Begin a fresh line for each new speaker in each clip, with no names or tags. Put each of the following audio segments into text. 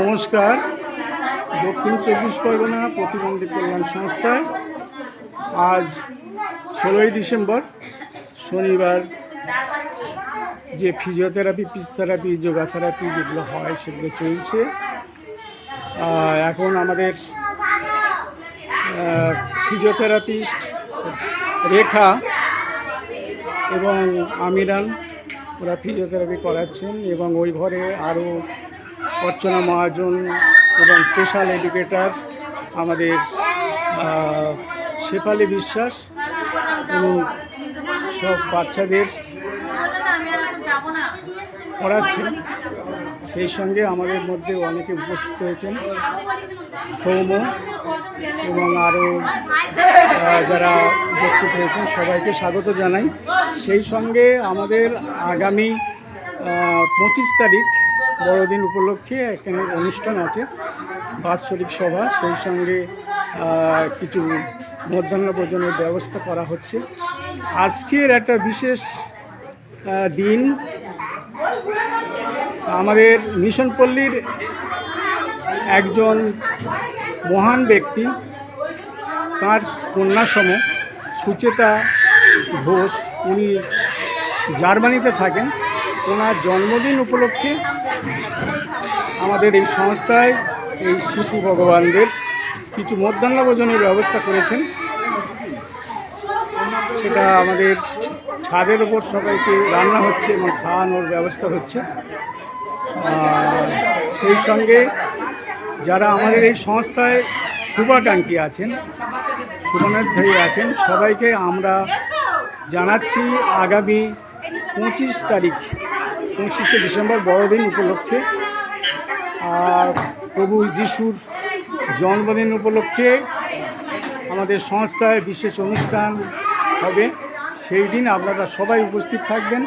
নমস্কার। দক্ষিণ চব্বিশ পরগনা প্রতিবন্ধী কল্যাণ সংস্থায় আজ ষোলোই ডিসেম্বর, শনিবার যে ফিজিওথেরাপি ফিজিওথেরাপি যোগা থেরাপি যেগুলো হয় সেগুলো চলছে। এখন আমাদের ফিজিওথেরাপিস্ট রেখা এবং আমিরান, ওরা ফিজিওথেরাপি করাচ্ছেন এবং ওই ঘরে আরও অর্চনা মহাজন এবং স্পেশাল এডুকেটর আমাদের শেফালি বিশ্বাস এবং সব বাচ্চাদের পড়াচ্ছেন। সেই সঙ্গে আমাদের মধ্যে অনেকে উপস্থিত হয়েছেন। সৌম্য এবং আরও যারা উপস্থিত হয়েছেন, সবাইকে স্বাগত জানাই। সেই সঙ্গে আমাদের আগামী পঁচিশ তারিখ বড়দিন উপলক্ষে এখানে অনুষ্ঠান আছে, বাৎসরিক সভা। সেই সঙ্গে কিছু মধ্যাহ্ন ভোজনের ব্যবস্থা করা হচ্ছে। আজকের একটা বিশেষ দিন। আমাদের মিশন পল্লীর একজন মহান ব্যক্তি, তার কন্যাসম সুচেতা ঘোষ। উনি জার্মানিতে থাকেন। ওনার জন্মদিন উপলক্ষে আমাদের এই সংস্থায় এই শিশু ভগবানদের কিছু মধ্যাহ্নভোজনের ব্যবস্থা করেছেন। সেটা আমাদের ছাদের ওপর সবাইকে রান্না হচ্ছে এবং খাওয়ানোর ব্যবস্থা হচ্ছে। সেই সঙ্গে যারা আমাদের এই সংস্থায় শুভাকাঙ্ক্ষী আছেন শুভনার্থী আছেন, সবাইকে আমরা জানাচ্ছি আগামী পঁচিশ তারিখ পঁচিশে ডিসেম্বর বড়দিন উপলক্ষে। আর প্রভু যিশুর জন্মদিন উপলক্ষে আমাদের সংস্থায় বিশেষ অনুষ্ঠান হবে। সেই দিন আপনারা সবাই উপস্থিত থাকবেন।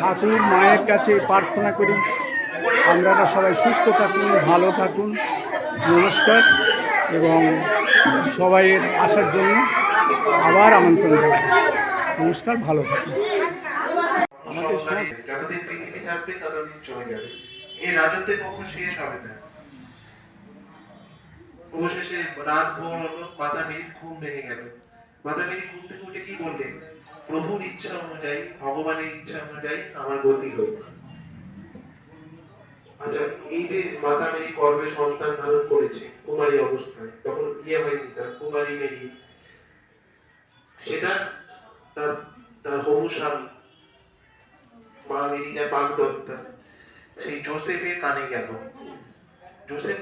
ঠাকুর মায়ের কাছে প্রার্থনা করি। আপনারা সবাই সুস্থ থাকুন, ভালো থাকুন। নমস্কার। এবং সবাইয়ের আসার জন্য আবার আমন্ত্রণ জানাই। নমস্কার, ভালো থাকুন। আমাদের সংস্থা
যতদিন পৃথিবী থাকবে ততদিন চলে যাবে। এই রাজত্বে কখনো শেষ হবে না। অবশেষে রাত ভোর হলো মাথা মেরি ঘুম ভেঙে গেল। মাথা মেরি ঘুম থেকে উঠে কি বললেন প্রভুর ইচ্ছা অনুযায়ী ভগবানের ইচ্ছা অনুযায়ী আমার গতি হোক আচ্ছা এই যে মাতা মেরি গর্ভে সন্তান ধারণ করেছে কুমারী অবস্থায় তখন ইয়ে হয়নি তার কুমারী মেরি সেটা তার তার হবু স্বামী সেই জোসেফের কানে গেল। জোসেফ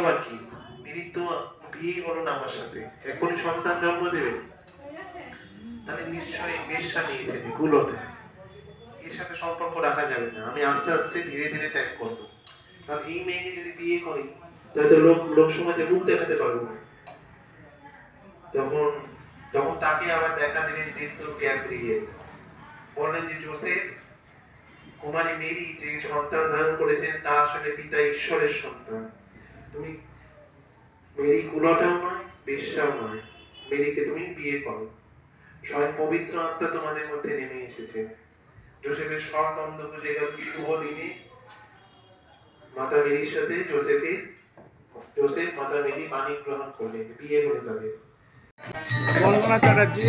আবার কি? তো বিয়ে হলো না আমার সাথে? সন্তান জন্ম দেবে? তাহলে নিশ্চয়ই নিয়েছে গুলোটা এর সাথে সম্পর্ক রাখা যাবে না। আমি আস্তে আস্তে ধীরে ধীরে ত্যাগ করব। কারণ এই মেয়েকে যদি বিয়ে করি, তাহলে তো লোক লোক সমাজে মুখ দেখাতে পারব না। তখন তখন তাকে আবার দেখা দিলেন দীর্ঘ জ্ঞান ফিরিয়ে বললেন যে জোসেফ, কুমারী মেরি যে সন্তান ধারণ করেছেন তা আসলে পিতা ঈশ্বরের সন্তান। তুমি মেরি কুলটাও নয় বেশ্যাও নয়। মেরিকে তুমি বিয়ে করো। স্বয়ং পবিত্র আত্মা তোমাদের মধ্যে নেমে এসেছে। জোসেফের সব দ্বন্দ্ব বুঝে গেল শুভ দিনে। মাতা মেরির সাথে জোসেফের জোসেফ মাতা মেরি পানি গ্রহণ করলেন। বিয়ে হলো তাদের।
বন্দনা চ্যাটার্জি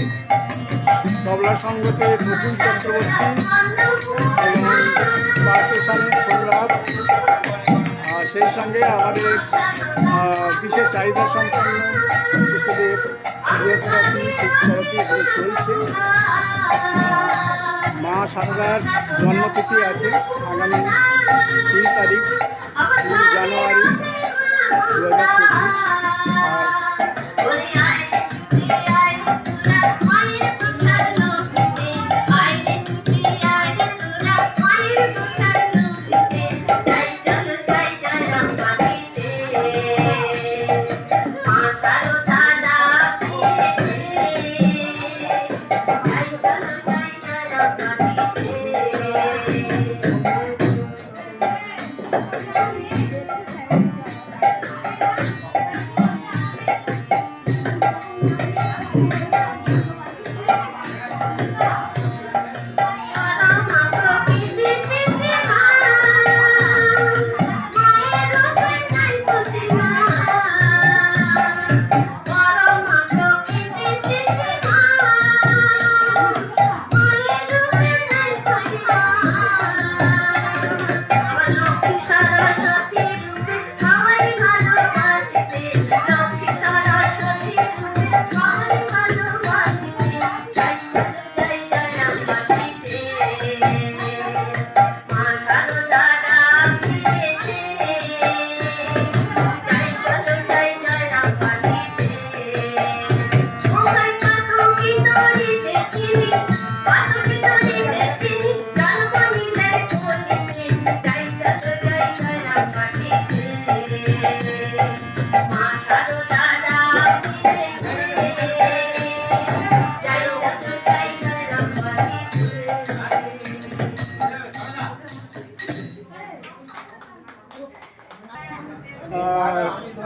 তবলা সঙ্গতে নতুন চক্রবর্তী পাকিস্তানের আর সেই সঙ্গে আমাদের বিশেষ চাহিদা সম্পন্ন শিশুদের চলছে। মা সারদার জন্মতিথি আছে আগামী তিন তারিখ, তিন জানুয়ারি দু হাজার চব্বিশ। আর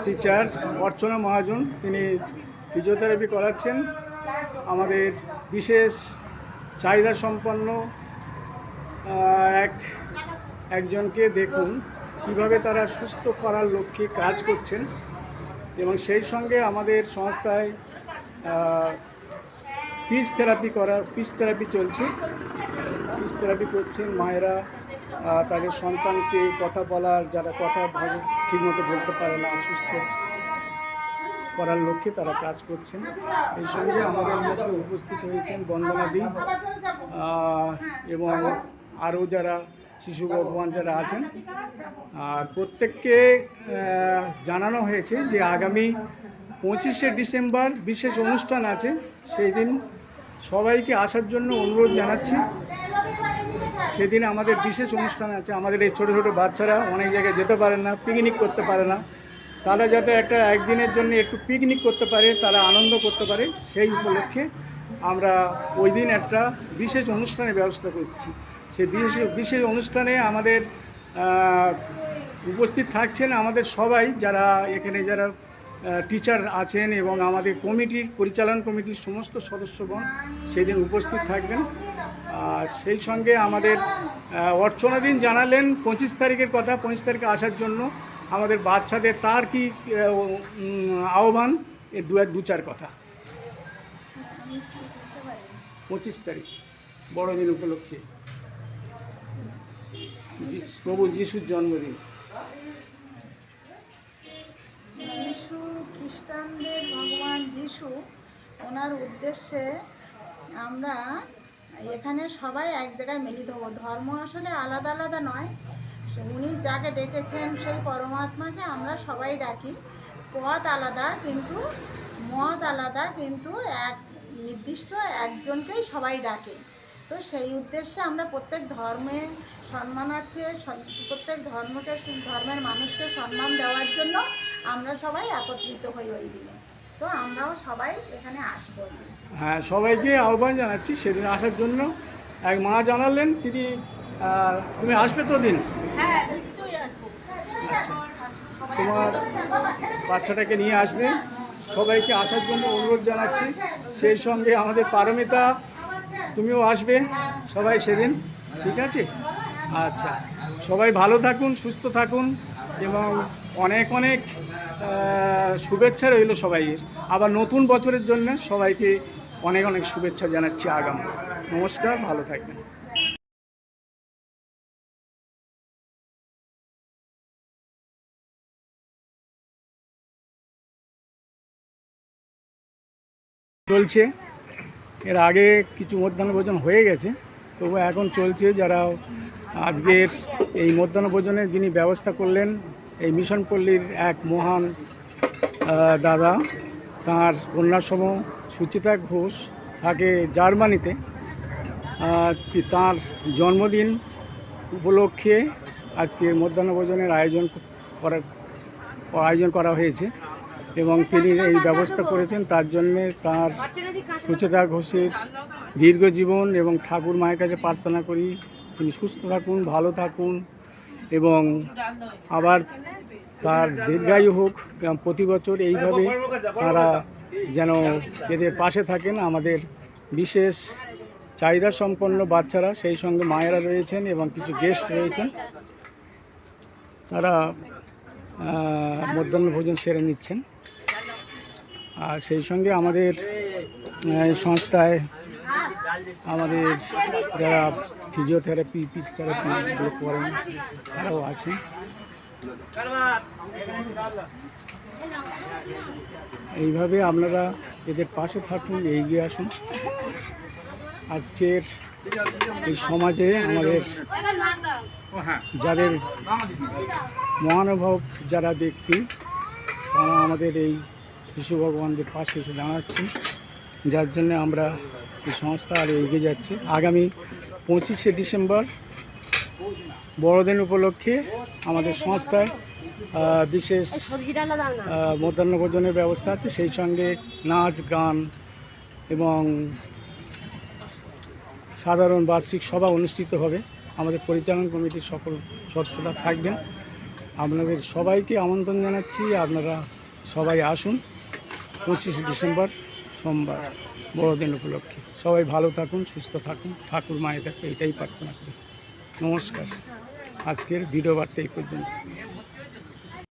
টিচার অর্চনা মহাজন, তিনি ফিজিওথেরাপি করাচ্ছেন। আমাদের বিশেষ চাহিদা সম্পন্ন এক, একজনকে দেখুন, কীভাবে তারা সুস্থ করার লক্ষ্যে কাজ করছেন। এবং সেই সঙ্গে আমাদের সংস্থায় পিস থেরাপি করা পিস থেরাপি চলছে। পিস থেরাপি করছেন মায়েরা। তাদের সন্তানকে কথা বলার, যারা কথা ভালো ঠিকমতো বলতে পারে না, অসুস্থ করার লক্ষ্যে তারা কাজ করছেন। এই সঙ্গে আমাদের মধ্যে উপস্থিত হয়েছেন বন্দনাদি এবং আরও যারা শিশু ভগবান যারা আছেন। আর প্রত্যেককে জানানো হয়েছে যে আগামী পঁচিশে ডিসেম্বর বিশেষ অনুষ্ঠান আছে। সেই দিন সবাইকে আসার জন্য অনুরোধ জানাচ্ছি। সেদিন আমাদের বিশেষ অনুষ্ঠান আছে, আমাদের এই ছোটো ছোটো বাচ্চারা অনেক জায়গায় যেতে পারে না পিকনিক করতে পারে না। তারা যাতে একটা একদিনের জন্য একটু পিকনিক করতে পারে, তারা আনন্দ করতে পারে, সেই উপলক্ষে আমরা ওই দিন একটা বিশেষ অনুষ্ঠানের ব্যবস্থা করছি। সেই বিশেষ বিশেষ অনুষ্ঠানে আমাদের উপস্থিত থাকছেন আমাদের সবাই, যারা এখানে যারা টিচার আছেন এবং আমাদের কমিটির, পরিচালন কমিটির সমস্ত সদস্যগণ সেদিন উপস্থিত থাকবেন। আর সেই সঙ্গে আমাদের অর্চনা দিন জানালেন পঁচিশ তারিখের কথা, পঁচিশ তারিখে আসার জন্য আমাদের বাচ্চাদের তার কি আহ্বান? এ দু এক দু, চার কথা। পঁচিশ তারিখ, বড়দিন উপলক্ষে। প্রভু যিশুর জন্মদিন।
খ্রিস্টানদের ভগবান যিশু, ওনার উদ্দেশ্যে আমরা এখানে সবাই এক জায়গায় মিলিত হব। ধর্ম আসলে আলাদা আলাদা নয়। উনি যাকে ডেকেছেন সেই পরমাত্মাকে আমরা সবাই ডাকি। পথ আলাদা, কিন্তু মত আলাদা, কিন্তু এক নির্দিষ্ট একজনকেই সবাই ডাকে। তো সেই উদ্দেশ্যে আমরা প্রত্যেক ধর্মে সম্মানার্থে প্রত্যেক ধর্মকে ধর্মের মানুষকে সম্মান দেওয়ার জন্য আমরা সবাই একত্রিত হই ওই দিনে। তো আমরাও সবাই এখানে আসব।
হ্যাঁ সবাইকে আহ্বান জানাচ্ছি সেদিন আসার জন্য। এক মা জানালেন তিনি তুমি আসবে তো দিন?
হ্যাঁ নিশ্চয়ই আসব।
তোমার বাচ্চাটাকে নিয়ে আসবে। সবাইকে আসার জন্য অনুরোধ জানাচ্ছি। সেই সঙ্গে আমাদের পারমিতা তুমিও আসবে সবাই সেদিন ঠিক আছে? আচ্ছা সবাই ভালো থাকুন সুস্থ থাকুন এবং অনেক অনেক শুভেচ্ছা রইল সবাইয়ের আবার নতুন বছরের জন্য সবাইকে অনেক অনেক শুভেচ্ছা জানাচ্ছি আগামী। নমস্কার, ভালো থাকবেন। চলছে। এর আগে কিছু মধ্যাহ্ন ভোজন হয়ে গেছে, তবু এখন চলছে যারা আজকের এই মধ্যাহ্ন ভোজনের যিনি ব্যবস্থা করলেন এই মিশন পল্লীর এক মহান দাদা। তার কন্যাসম সুচিতা ঘোষ থাকে জার্মানিতে। তার জন্মদিন উপলক্ষে আজকে মধ্যাহ্ন ভোজনের আয়োজন করা আয়োজন করা হয়েছে এবং তিনি এই ব্যবস্থা করেছেন। তার জন্যে তার সুচেতা ঘোষের দীর্ঘ জীবন এবং ঠাকুর মায়ের কাছে প্রার্থনা করি। তিনি সুস্থ থাকুন, ভালো থাকুন। এবং আবার তার দীর্ঘায়ু হোক এবং প্রতি বছর এইভাবে তারা যেন এদের পাশে থাকেন। আমাদের বিশেষ চাহিদা সম্পন্ন বাচ্চারা, সেই সঙ্গে মায়েরা রয়েছেন এবং কিছু গেস্ট রয়েছেন। তারা মধ্যাহ্ন ভোজন সেরে নিচ্ছেন। আর সেই সঙ্গে আমাদের সংস্থায় আমাদের যারা ফিজিওথেরাপি পিস থেরাপি এগুলো করেন তারাও আছে। এইভাবে আপনারা এদের পাশে থাকুন, এগিয়ে আসুন। আজকের এই সমাজে আমাদের যাদের মহানুভব যারা ব্যক্তি, তারা আমাদের এই শিশু ভগবানদের পাশে এসে দাঁড়াচ্ছেন। যার জন্য আমরা এই সংস্থা আরও এগিয়ে যাচ্ছে। আগামী পঁচিশে ডিসেম্বর বড়দিন উপলক্ষে আমাদের সংস্থায় বিশেষ মধ্যাহ্ন ভোজনের ব্যবস্থা আছে। সেই সঙ্গে নাচ, গান এবং সাধারণ বার্ষিক সভা অনুষ্ঠিত হবে। আমাদের পরিচালন কমিটির সকল সদস্যরা থাকবেন। আপনাদের সবাইকে আমন্ত্রণ জানাচ্ছি। আপনারা সবাই আসুন পঁচিশে ডিসেম্বর সোমবার বড়দিন উপলক্ষে। সবাই ভালো থাকুন, সুস্থ থাকুন। ঠাকুর মায়ের কাছে এটাই প্রার্থনা করি। নমস্কার। আজকের ভিডিও বার্তা এই পর্যন্ত।